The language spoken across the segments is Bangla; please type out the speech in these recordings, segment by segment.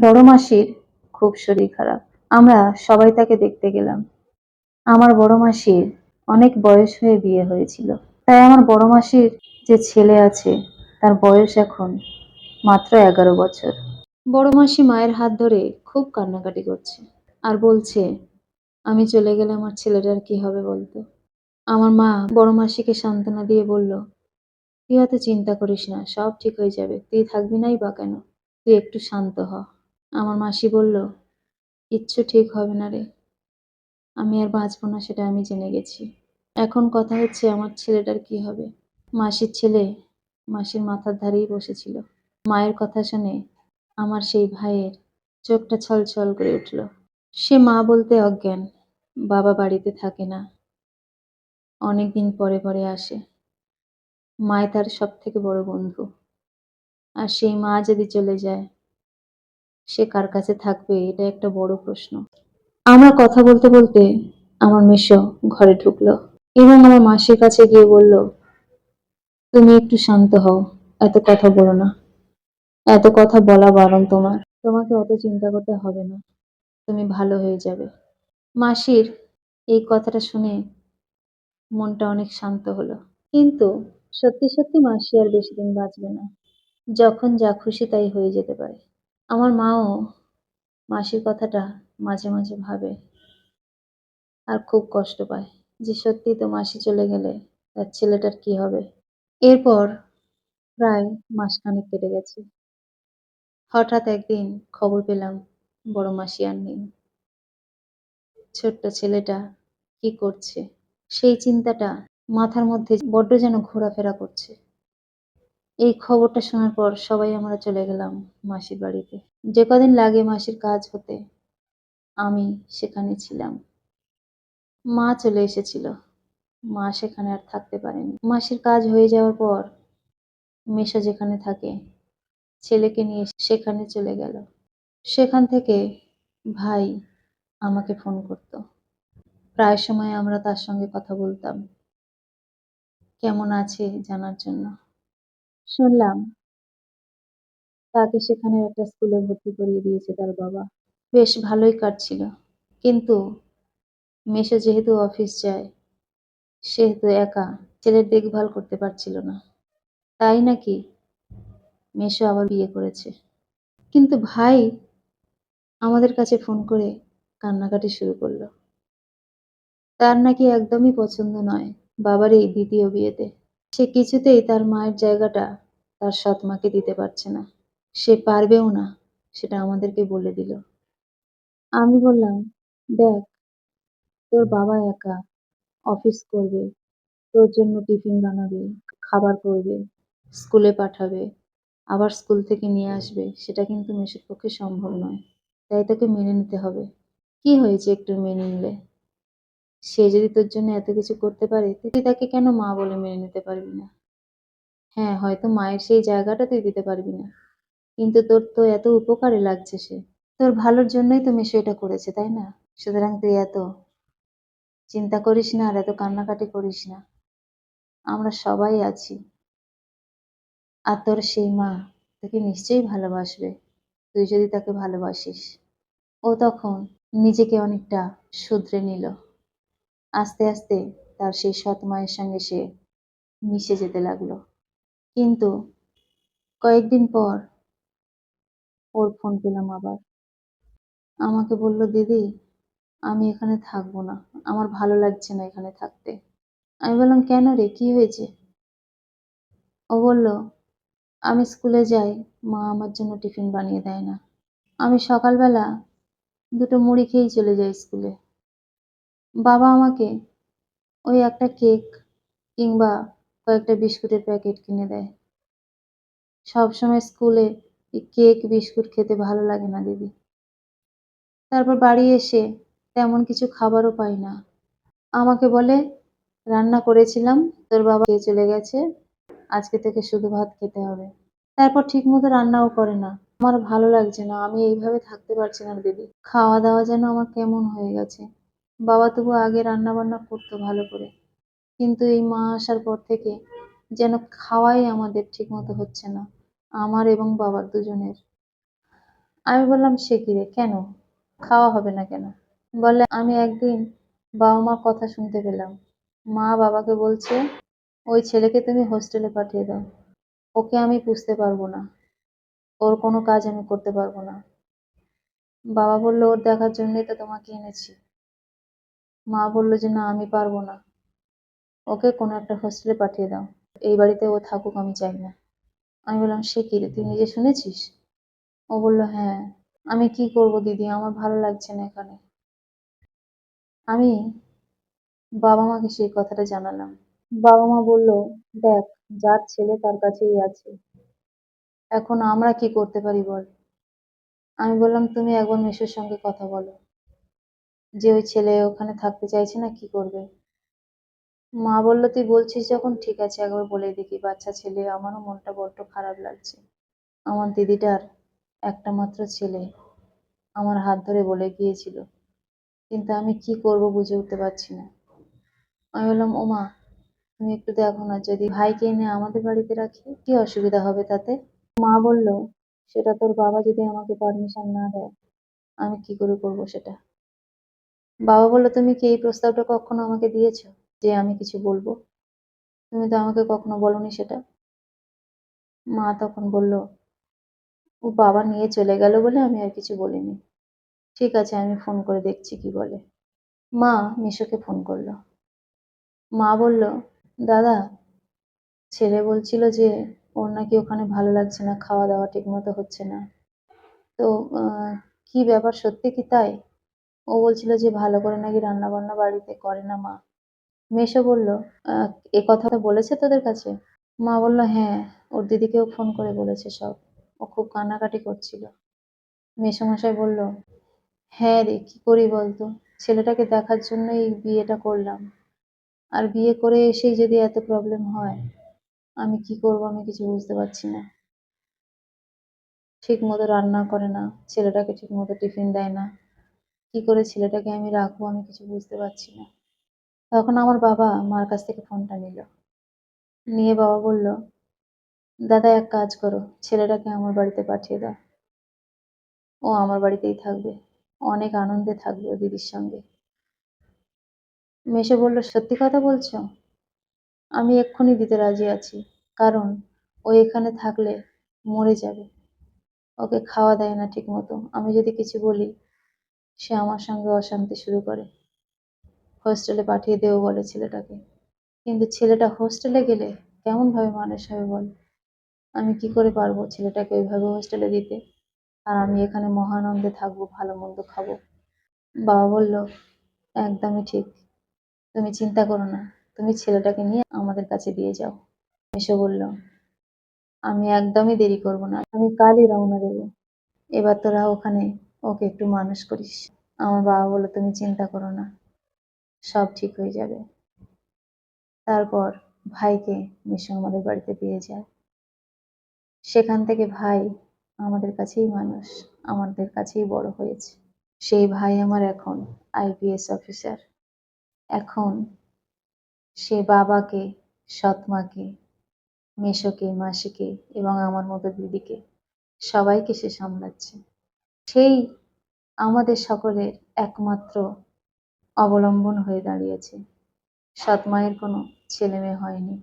বড় মাসির খুব শরীর খারাপ। আমরা সবাই তাকে দেখতে গেলাম। আমার বড় মাসির অনেক বয়স হয়ে বিয়ে হয়েছিল। তাই আমার বড় মাসির যে ছেলে আছে, তার বয়স এখন মাত্র এগারো বছর। বড় মাসি মায়ের হাত ধরে খুব কান্নাকাটি করছে আর বলছে, আমি চলে গেলে আমার ছেলেটার কি হবে বলতো? আমার মা বড় মাসিকে সান্ত্বনা দিয়ে বলল, তুই এত চিন্তা করিস না, সব ঠিক হয়ে যাবে। তুই থাকবি নাই বা কেন? তুই একটু শান্ত হ। আমার মাসি বলল, কিচ্ছু ঠিক হবে না রে। আমি আর বাঁচবো না সেটা আমি জেনে গেছি। এখন কথা হচ্ছে আমার ছেলেটার কি হবে? মাসির ছেলে মাসির মাথার ধারেই বসেছিল। মায়ের কথা শুনে আমার সেই ভাইয়ের চোখটা ছলছল করে উঠল। সে মা বলতে অজ্ঞান, বাবা বাড়িতে থাকে না অনেকদিন পরে পরে আসে। মায় তার সব থেকে বড় বন্ধু। আর সেই মা যদি চলে যায় সে কার কাছে থাকবে, এটা একটা বড় প্রশ্ন। আমরা কথা বলতে বলতে আমার মেশো ঘরে ঢুকলো এবং আমার মাসির কাছে গিয়ে বলল, তুমি একটু শান্ত হও, এত কথা বলো না। এত কথা বলা বারণ তোমার। তোমাকে অত চিন্তা করতে হবে না। তুমি ভালো হয়ে যাবে। মাসির এই কথাটা শুনে মনটা অনেক শান্ত হলো। কিন্তু সত্যি সত্যি মাসি আর বেশি দিন বাঁচবে না। যখন যা খুশি তাই হয়ে যেতে পারে। আমার মাও মাসির কথাটা মাঝে মাঝে ভাবে আর খুব কষ্ট পায় যে সত্যি তো মাসি চলে গেলে তার ছেলেটার কি হবে? এরপর প্রায় মাসখানেক কেটে গেছে। হঠাৎ একদিন খবর পেলাম বড় মাসি আর নেই। ছোট্ট ছেলেটা কি করছে? সেই চিন্তাটা মাথার মধ্যে বড্ড যেন ঘোরাফেরা করছে। এই খবরটা শোনার পর সবাই আমরা চলে গেলাম মাসির বাড়িতে। যে কদিন লাগে মাসির কাজ হতে, আমি সেখানে ছিলাম। মা চলে এসেছিল। মা সেখানে আর থাকতে পারেনি। মাসির কাজ হয়ে যাওয়ার পর মেশো যেখানে থাকে, ছেলেকে নিয়ে সেখানে চলে গেল। সেখান থেকে ভাই আমাকে ফোন করত। প্রায় সময় আমরা তার সঙ্গে কথা বলতাম। কেমন আছে জানার জন্য। শুনলাম। তাকে সেখানে একটা স্কুলে ভর্তি করিয়ে দিয়েছে তার বাবা। বেশ ভালোই কাটছিল। কিন্তু মেশো যেহেতু অফিস যায়, সেহেতু একা, ছেলের দেখভাল করতে পারছিল না। তাই নাকি মেশো আবার বিয়ে করেছে? কিন্তু ভাই আমাদের কাছে ফোন করে কান্নাকাটি শুরু করল। তার নাকি একদমই পছন্দ নয় বাবার এই দ্বিতীয় বিয়েতে। সে কিছুতেই তার মায়ের জায়গাটা তার সৎ মাকে দিতে পারছে না। সে পারবেও না, সেটা আমাদেরকে বলে দিল। আমি বললাম, দেখ, তোর বাবা একা অফিস করবে, তোর জন্য টিফিন বানাবে, খাবার করবে, স্কুলে পাঠাবে, আবার স্কুল থেকে নিয়ে আসবে, সেটা কিন্তু মেসের পক্ষে সম্ভব নয়। তাই তোকে মেনে নিতে হবে। কি হয়েছে একটু মেনে নিলে? সে যদি তোর জন্য এত কিছু করতে পারে, তুই তাকে কেন মা বলে মেনে নিতে পারবি না? হ্যাঁ হয়তো মায়ের সেই জায়গাটা তুই দিতে পারবি না। কিন্তু তোর তো এত উপকারে লাগছে সে। তোর ভালোর জন্যই তো মেশো এটা করেছে, তাই না? সুতরাং তুই এত চিন্তা করিস না আর এত কান্নাকাটি করিস না। আমরা সবাই আছি। আর তোর সেই মা তোকে নিশ্চয়ই ভালোবাসবে। তুই যদি তাকে ভালোবাসিস, ও তখন নিজেকে অনেকটা শুধরে নিল। আস্তে আস্তে তার সেই সৎ মায়ের সঙ্গে সে মিশে যেতে লাগল। কিন্তু কয়েকদিন পর ওর ফোন পেলাম আবার। আমাকে বলল, দিদি, আমি এখানে থাকব না। আমার ভালো লাগছে না এখানে থাকতে। আমি বললাম, কেন রে? কি হয়েছে? ও বলল, আমি স্কুলে যাই, মা আমার জন্য টিফিন বানিয়ে দেয় না। আমি সকালবেলা দুটো মুড়ি খেয়েই চলে যাই স্কুলে বাবা আমাকে ওই একটা কেক কিংবা কয়েকটা বিস্কুটের প্যাকেট কিনে দেয়। সবসময় স্কুলে কেক, বিস্কুট খেতে ভালো লাগে না দিদি। তারপর বাড়ি এসে তেমন কিছু খাবারও পাই না। আমাকে বলে, রান্না করেছিলাম, তোর বাবা চলে গেছে, আজকে থেকে শুধু ভাত খেতে হবে। তারপর ঠিক মতো রান্নাও করে না। আমার ভালো লাগছে না, আমি এইভাবে থাকতে পারছি না দিদি। খাওয়া দাওয়া যেন আমার কেমন হয়ে গেছে। বাবা তবু আগে রান্না বান্না করতো ভালো করে। কিন্তু এই মা আসার পর থেকে যেন খাওয়াই আমাদের ঠিক মতো হচ্ছে না, আমার এবং বাবার দুজনের। আমি বললাম, সে কি রে, কেন? খাওয়া হবে না কেন? বলে আমি একদিন বাবা মার কথা শুনতে পেলাম। মা বাবাকে বলছে, ওই ছেলেকে তুমি হোস্টেলে পাঠিয়ে দাও। ওকে আমি পুষতে পারব না। ওর কোনো কাজ আমি করতে পারব না। বাবা বলল, ওর দেখার জন্যই তো তোমাকে এনেছি। মা বলল যে, না, আমি পারব না। ওকে কোনো একটা হোস্টেলে পাঠিয়ে দাও। এই বাড়িতে ও থাকুক, আমি চাই না। আমি বললাম, সে কি রে, তুই নিজে শুনেছিস? ও বলল হ্যাঁ। আমি কি করব দিদি? আমার ভালো লাগছে না এখানে। আমি বাবা মাকে সেই কথাটা জানালাম। বাবা মা বলল, দেখ, যার ছেলে তার কাছেই আছে। এখন আমরা কি করতে পারি বল? আমি বললাম, তুমি একবার মেসোর সঙ্গে কথা বলো। যে ওই ছেলে ওখানে থাকতে চাইছে না, কি করবে? মা বলল, তুই বলছিস যখন, ঠিক আছে, একবার বলে দেখি। বাচ্চা ছেলে, আমারও মনটা বড্ড খারাপ লাগছে। আমার দিদিটার একটা মাত্র ছেলে, আমার হাত ধরে বলে গিয়েছিল। কিন্তু আমি কি করব বুঝে উঠতে পারছি না। আমি বললাম ওমা তুমি একটু দেখো না, যদি ভাইকে এনে আমাদের বাড়িতে রাখি, কি অসুবিধা হবে তাতে? মা বলল, সেটা তোর বাবা যদি আমাকে পারমিশন না দেয়, আমি কি করে করব সেটা? বাবা বলল, তুমি কি এই প্রস্তাবটা কখনো আমাকে দিয়েছ? যে আমি কিছু বলব। তুমি তো আমাকে কখনো বলনি সেটা। মা তখন বলল, ও বাবা নিয়ে চলে গেল বলে আমি আর কিছু বলিনি। ঠিক আছে, আমি ফোন করে দেখছি কি বলে। মা মিশোকে ফোন করল। মা বলল, দাদা, ছেলে বলছিল যে ওর নাকি ওখানে ভালো লাগছে না, খাওয়া দাওয়া ঠিক মতো হচ্ছে না। তো কি ব্যাপার, সত্যি কি তাই? ও বলছিল যে ভালো করে নাকি রান্না বান্না বাড়িতে করে না মা। মেশো বলল এ কথা বলেছে তোদের কাছে? মা বলল হ্যাঁ ওর দিদিকেও ফোন করে বলেছে সব। ও খুব কান্নাকাটি করছিল। মেসোমশাই বলল হ্যাঁ রে, কি করি বলতো? ছেলেটাকে দেখার জন্যই বিয়েটা করলাম। আর বিয়ে করে এসেই যদি এত প্রবলেম হয়, আমি কি করব আমি কিছু বুঝতে পারছি না। ঠিক মতো রান্না করে না, ছেলেটাকে ঠিক মতো টিফিন দেয় না। কি করে ছেলেটাকে আমি রাখব আমি কিছু বুঝতে পারছি না। তখন আমার বাবা মার কাছ থেকে ফোনটা নিল। নিয়ে বাবা বলল, দাদা, এক কাজ করো, ছেলেটাকে আমার বাড়িতে পাঠিয়ে দাও। ও আমার বাড়িতেই থাকবে, অনেক আনন্দে থাকবে ও দিদির সঙ্গে। মেসে বলল, সত্যি কথা বলছো? আমি এক্ষুনি দিতে রাজি আছি, কারণ ও এখানে থাকলে মরে যাবে। ওকে খাওয়া দেয় না ঠিক মতো আমি যদি কিছু বলি, সে আমার সঙ্গে অশান্তি শুরু করে। হোস্টেলে পাঠিয়ে দেবো বলে ছেলেটাকে। কিন্তু ছেলেটা হোস্টেলে গেলে কেমন ভাবে মানুষ হবে বল? আমি কি করে পারব ছেলেটাকে ওইভাবে হোস্টেলে দিতে? আর আমি এখানে মহানন্দে থাকব, ভালো মন্দ খাব। বাবা বলল, একদমই ঠিক। তুমি চিন্তা করো না। তুমি ছেলেটাকে নিয়ে আমাদের কাছে দিয়ে যাও। এসে বলল, আমি একদমই দেরি করব না। আমি কালই রওনা দেব। এবার তোরা ওখানে ওকে একটু মানুষ করিস। আমার বাবা বলল, তুমি চিন্তা করো না। সব ঠিক হয়ে যাবে। তারপর ভাইকে মিশু আমাদের বাড়িতে দিয়ে যায়। সেখান থেকে ভাই আমাদের কাছেই মানুষ, আমাদের কাছেই বড় হয়েছে। সেই ভাই আমার এখন আইপিএস অফিসার এখন সে বাবাকে, সৎমাকে মেশোকে মাসিকে এবং আমার মতো দিদিকে সবাইকে সে সামলাচ্ছে। সেই আমাদের সকলের একমাত্র অবলম্বন হয়ে দাঁড়িয়েছে। সাত সৎমায়ের কোনো ছেলে মেয়ে হয়নি।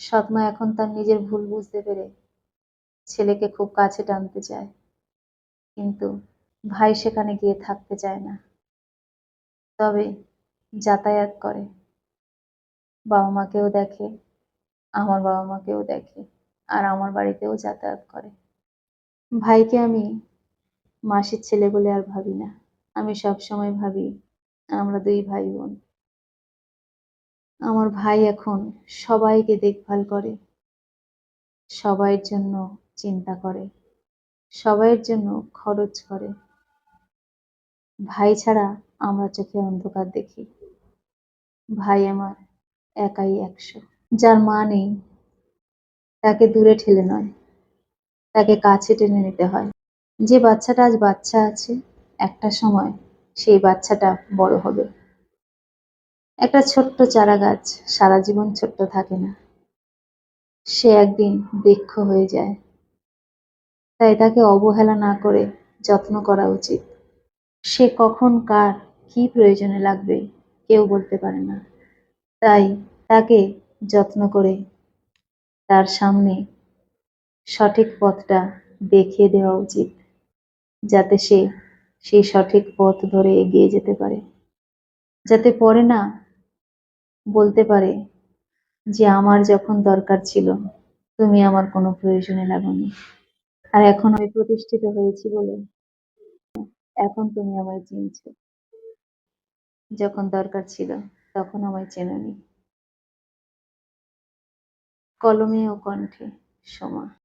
সাত সৎমা এখন তার নিজের ভুল বুঝতে পেরে ছেলেকে খুব কাছে টানতে চায়। কিন্তু ভাই সেখানে গিয়ে থাকতে চায় না। তবে যাতায়াত করে। বাবা মাকেও দেখে, আমার বাবা মাকেও দেখে আর আমার বাড়িতেও যাতায়াত করে। ভাইকে আমি মাসির ছেলে বলে আর ভাবি না। আমি সব সময় ভাবি, আমরা দুই ভাই বোন আমার ভাই এখন সবাইকে দেখভাল করে, সবাইয়ের জন্য চিন্তা করে, সবাইয়ের জন্য খরচ করে। ভাই ছাড়া আমরা চোখে অন্ধকার দেখি। ভাই আমার একাই একশো। যার মা নেই, তাকে দূরে ঠেলে নয়, তাকে কাছে টেনে নিতে হয়। যে বাচ্চাটা আজ বাচ্চা আছে একটা সময় সেই বাচ্চাটা বড় হবে। একটা ছোট্ট চারা গাছ সারা জীবন ছোট্ট থাকে না। সে একদিন বৃক্ষ হয়ে যায়। তাই তাকে অবহেলা না করে যত্ন করা উচিত। সে কখন কার কি প্রয়োজনে লাগবে কেউ বলতে পারে না। তাই তাকে যত্ন করে তার সামনে সঠিক পথটা দেখিয়ে দেওয়া উচিত। যাতে সে সেই সঠিক পথ ধরে এগিয়ে যেতে পারে। যাতে পরে না বলতে পারে যে আমার যখন দরকার ছিল, তুমি আমার কোনো প্রয়োজনে লাগোনি আর এখন আমি প্রতিষ্ঠিত হয়েছি বলে এখন তুমি আমায় চিনছো। যখন দরকার ছিল তখন আমায় চেননি। কলমে ও কণ্ঠে, সমা।